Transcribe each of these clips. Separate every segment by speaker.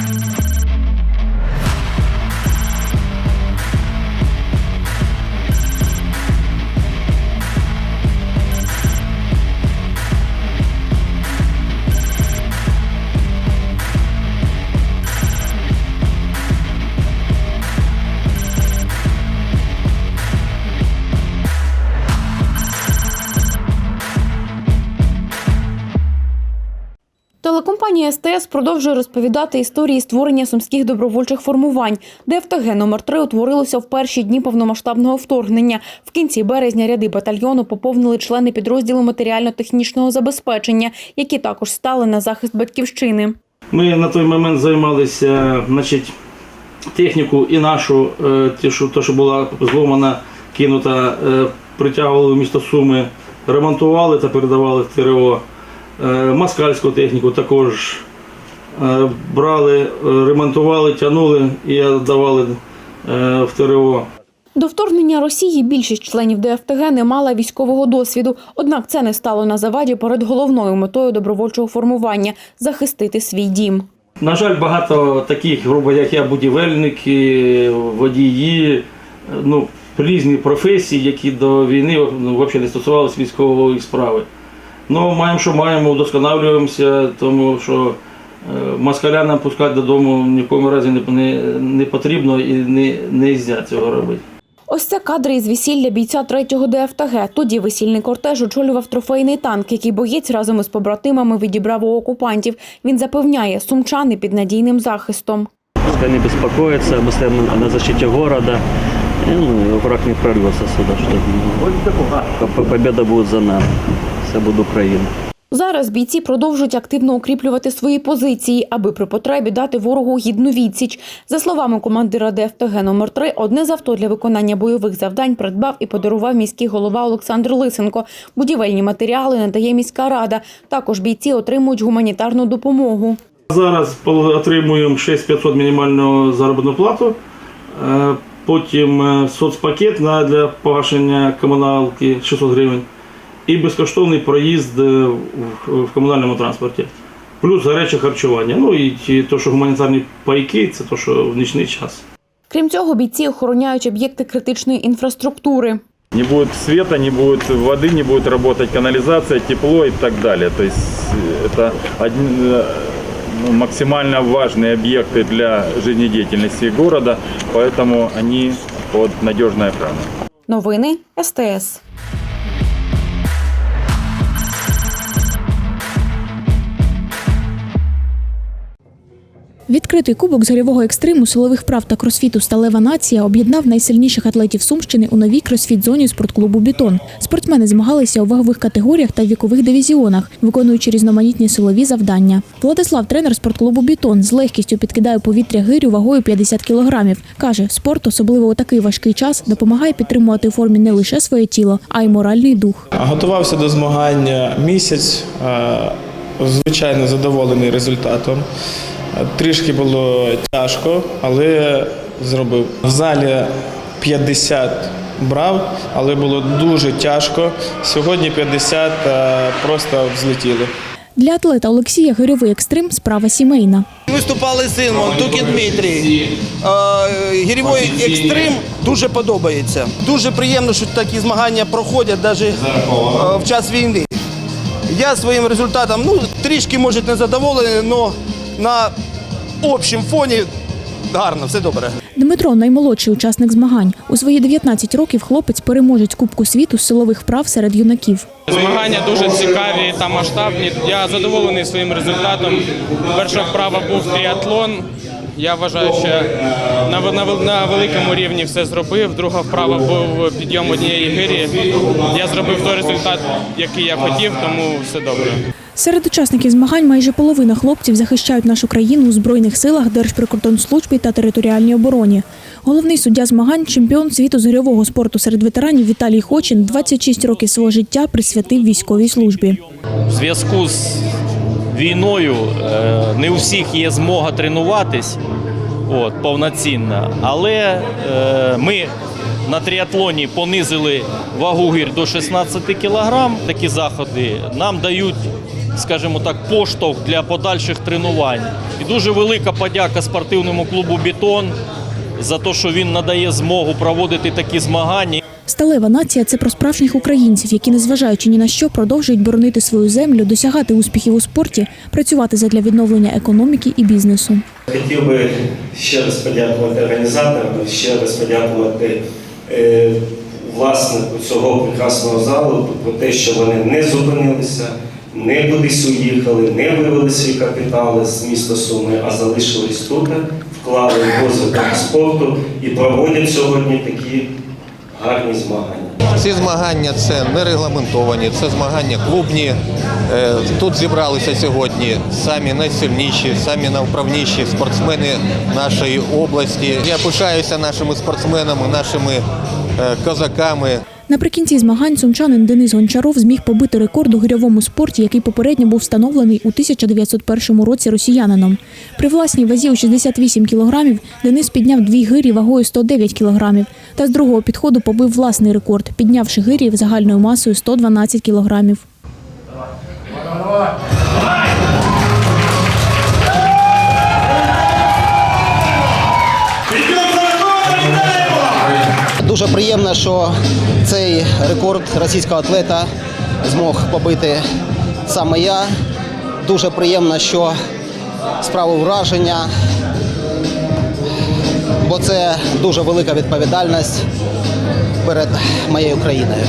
Speaker 1: Thank you. Телекомпанія СТС продовжує розповідати історії створення сумських добровольчих формувань, де ФТГ номер 3 утворилося в перші дні повномасштабного вторгнення. В кінці березня ряди батальйону поповнили члени підрозділу матеріально-технічного забезпечення, які також стали на захист батьківщини.
Speaker 2: Ми на той момент займалися значить, техніку і нашу, е, ті, що, то, що була зломана, кинута, е, притягували в місто Суми, ремонтували та передавали в ТРО. Е, Москальську техніку також брали, е, ремонтували, тягнули і давали е, в ТРО.
Speaker 1: До вторгнення Росії більшість членів ДФТГ не мала військового досвіду. Однак це не стало на заваді перед головною метою добровольчого формування захистити свій дім.
Speaker 2: На жаль, багато таких, грубо як я, будівельники, водії, ну, різні професії, які до війни ну, взагалі не стосувалися військової справи. Ну, маємо, що маємо, удосконалюємося, тому що е, москаля нам пускати додому ні в якому разі не, не, не потрібно і не, не можна цього робити.
Speaker 1: Ось це кадри із весілля бійця третього ДФТГ. Тоді весільний кортеж очолював трофейний танк, який боєць разом із побратимами відібрав у окупантів. Він запевняє, сумчани під надійним захистом.
Speaker 3: Пускай не беспокоится, обстоим на защите города. И, ну, враг не прорвется сюда, что ну, победа будет за нами. Все буде Україна.
Speaker 1: Зараз бійці продовжують активно укріплювати свої позиції, аби при потребі дати ворогу гідну відсіч. За словами командира ДФТГ номер 3 одне з авто для виконання бойових завдань придбав і подарував міський голова Олександр Лисенко. Будівельні матеріали надає міська рада. Також бійці отримують гуманітарну допомогу.
Speaker 2: Зараз отримуємо 6500 мінімальну заробітну плату, е, потім е, соцпакет для погашення комуналки 600 гривень і безкоштовний проїзд е, в- в комунальному транспорті. Плюс гаряче харчування. Ну і ті, то, що гуманітарні пайки, це то, що в нічний час.
Speaker 1: Крім цього, бійці охороняють об'єкти критичної інфраструктури.
Speaker 4: Не будет света, не будет воды, не будет работать канализация, тепло и так далее. То есть э, это одни- э, ну, максимально важные объекты для жизнедеятельности города, поэтому они под надежной охраной.
Speaker 1: Новини СТС.
Speaker 5: Відкритий кубок з гирьового екстриму, силових прав та кросфіту Сталева нація об'єднав найсильніших атлетів Сумщини у новій кросфіт-зоні спортклубу Бітон. Спортсмени змагалися у вагових категоріях та вікових дивізіонах, виконуючи різноманітні силові завдання. Владислав, тренер спортклубу Бітон, з легкістю підкидає повітря гирю вагою 50 кілограмів. Каже, спорт, особливо у такий важкий час, допомагає підтримувати у формі не лише своє тіло, а й моральний дух.
Speaker 6: Готувався до змагання місяць, звичайно задоволений результатом. Е, Трішки було тяжко, але зробив. В залі 50 брав, але було дуже тяжко. Сьогодні 50 е, просто взлетіло.
Speaker 5: Для атлета Олексія гирьовий екстрим справа сімейна.
Speaker 7: Виступали син Монтукін Дмитрій. Е, Гірьовий екстрим дуже подобається. Дуже приємно, що такі змагання проходять навіть в час війни. Я своїм результатом ну, трішки, може, не задоволений, але на общому фоні гарно, все добре.
Speaker 5: Дмитро наймолодший учасник змагань. У свої 19 років хлопець переможець Кубку світу з силових вправ серед юнаків.
Speaker 8: Змагання дуже цікаві та масштабні. Я задоволений своїм результатом. Перша вправа був тріатлон. Я вважаю, що на, на, на великому рівні все зробив. Друга вправа був підйом однієї гирі. Я зробив той результат, який я хотів, тому все добре.
Speaker 5: Серед учасників змагань майже половина хлопців захищають нашу країну у збройних силах, Держприкордонслужбі та територіальній обороні. Головний суддя змагань, чемпіон світу з гирьового спорту серед ветеранів Віталій Хочин 26 років свого життя присвятив військовій службі.
Speaker 9: В зв'язку з війною е, не у всіх є змога тренуватись от, повноцінно, але е, ми на тріатлоні понизили вагу гір до 16 кг. Такі заходи нам дають скажімо так, поштовх для подальших тренувань. І дуже велика подяка спортивному клубу Бетон за те, що він надає змогу проводити такі змагання.
Speaker 5: Сталева нація це про справжніх українців, які, незважаючи ні на що, продовжують боронити свою землю, досягати успіхів у спорті, працювати задля відновлення економіки і бізнесу.
Speaker 10: Хотів би ще раз подякувати організаторам, ще раз подякувати е, власнику цього прекрасного залу про те, що вони не зупинилися, не кудись уїхали, не вивели свій капітал з міста Суми, а залишились тут, вклали в розвиток спорту і проводять сьогодні такі гарні змагання.
Speaker 11: Ці змагання це не регламентовані, це змагання клубні. Е, Тут зібралися сьогодні самі найсильніші, самі найвправніші спортсмени нашої області. Я пишаюся нашими спортсменами, нашими е, козаками.
Speaker 5: Наприкінці змагань сумчанин Денис Гончаров зміг побити рекорд у гирьовому спорті, який попередньо був встановлений у 1901 році росіянином. При власній вазі у 68 кілограмів Денис підняв дві гирі вагою 109 кілограмів та з другого підходу побив власний рекорд, піднявши гирі загальною масою 112 кілограмів.
Speaker 7: Дуже приємно, що цей рекорд російського атлета змог побити саме я. Дуже приємно, що справив враження, бо це дуже велика відповідальність перед моєю країною.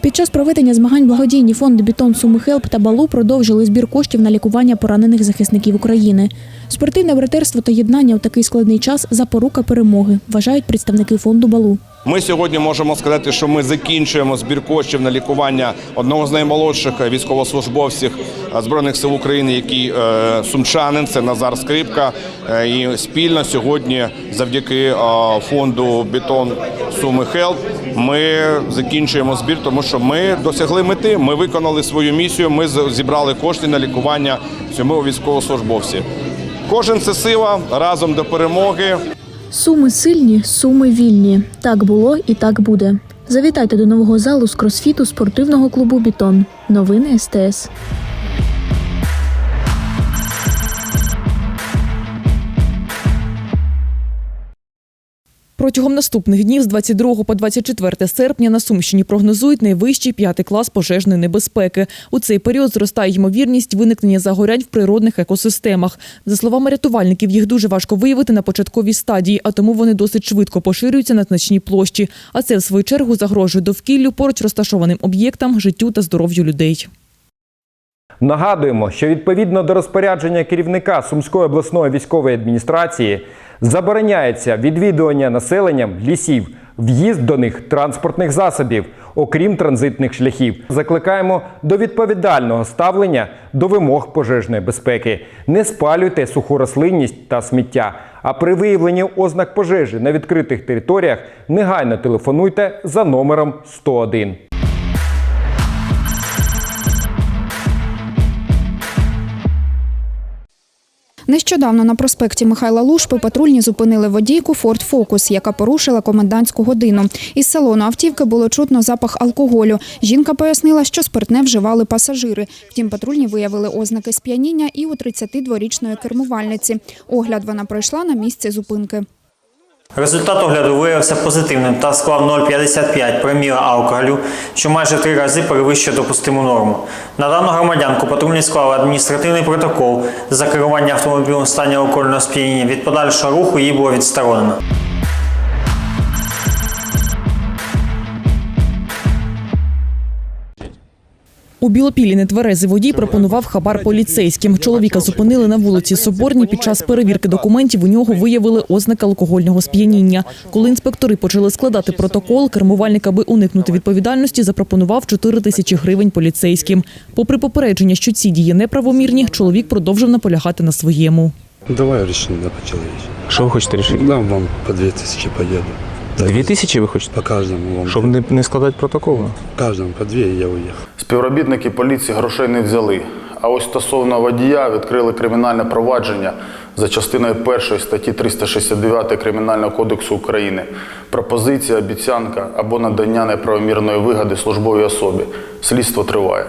Speaker 5: Під час проведення змагань благодійні фонди Бітон Суми Хелп та Балу продовжили збір коштів на лікування поранених захисників України. Спортивне братерство та єднання у такий складний час запорука перемоги, вважають представники фонду Балу.
Speaker 12: Ми сьогодні можемо сказати, що ми закінчуємо збір коштів на лікування одного з наймолодших військовослужбовців збройних сил України, який е, сумчанин, це Назар Скрипка. Е, І спільно сьогодні, завдяки е, фонду Бетон Суми Хелп, ми закінчуємо збір, тому що ми досягли мети. Ми виконали свою місію. Ми зібрали кошти на лікування цьому військовослужбовці. Кожен це сила разом до перемоги.
Speaker 5: Суми сильні, суми вільні. Так було і так буде. Завітайте до нового залу з кросфіту спортивного клубу Бітон. Новини СТС.
Speaker 13: Протягом наступних днів з 22 по 24 серпня на Сумщині прогнозують найвищий п'ятий клас пожежної небезпеки. У цей період зростає ймовірність виникнення загорянь в природних екосистемах. За словами рятувальників, їх дуже важко виявити на початковій стадії, а тому вони досить швидко поширюються на значній площі. А це в свою чергу загрожує довкіллю поруч розташованим об'єктам, життю та здоров'ю людей.
Speaker 14: Нагадуємо, що відповідно до розпорядження керівника Сумської обласної військової адміністрації забороняється відвідування населенням лісів, в'їзд до них транспортних засобів, окрім транзитних шляхів. Закликаємо до відповідального ставлення до вимог пожежної безпеки. Не спалюйте суху рослинність та сміття. А при виявленні ознак пожежі на відкритих територіях негайно телефонуйте за номером 101.
Speaker 15: Нещодавно на проспекті Михайла Лушпи патрульні зупинили водійку Форд Фокус, яка порушила комендантську годину. Із салону автівки було чутно запах алкоголю. Жінка пояснила, що спиртне вживали пасажири. Втім, патрульні виявили ознаки сп'яніння і у 32-річної кермувальниці. Огляд вона пройшла на місці зупинки.
Speaker 16: Результат огляду виявився позитивним та склав 0,55 проміла алкоголю, що майже три рази перевищує допустиму норму. На дану громадянку патрульні склали адміністративний протокол за керування автомобілем в стані алкогольного сп'яніння. Від подальшого руху її було відсторонено.
Speaker 13: У Білопілі нетверезий водій пропонував хабар поліцейським. Чоловіка зупинили на вулиці Соборній. Під час перевірки документів у нього виявили ознаки алкогольного сп'яніння. Коли інспектори почали складати протокол, кермувальник, аби уникнути відповідальності, запропонував 4 тисячі гривень поліцейським. Попри попередження, що ці дії неправомірні, чоловік продовжив наполягати на своєму.
Speaker 17: Давай решим, да, по-человечески.
Speaker 18: Що ви хочете рішити?
Speaker 17: Дам вам по две тысячи поеду.
Speaker 18: Дві тисячі ви хочете?
Speaker 17: По каждому вам.
Speaker 18: Щоб не, не складати протоколу?
Speaker 17: Каждому по две, и я уехал.
Speaker 19: Співробітники поліції грошей не взяли. А ось стосовно водія відкрили кримінальне провадження за частиною першої статті 369 Кримінального кодексу України. Пропозиція, обіцянка або надання неправомірної вигоди службовій особі. Слідство триває.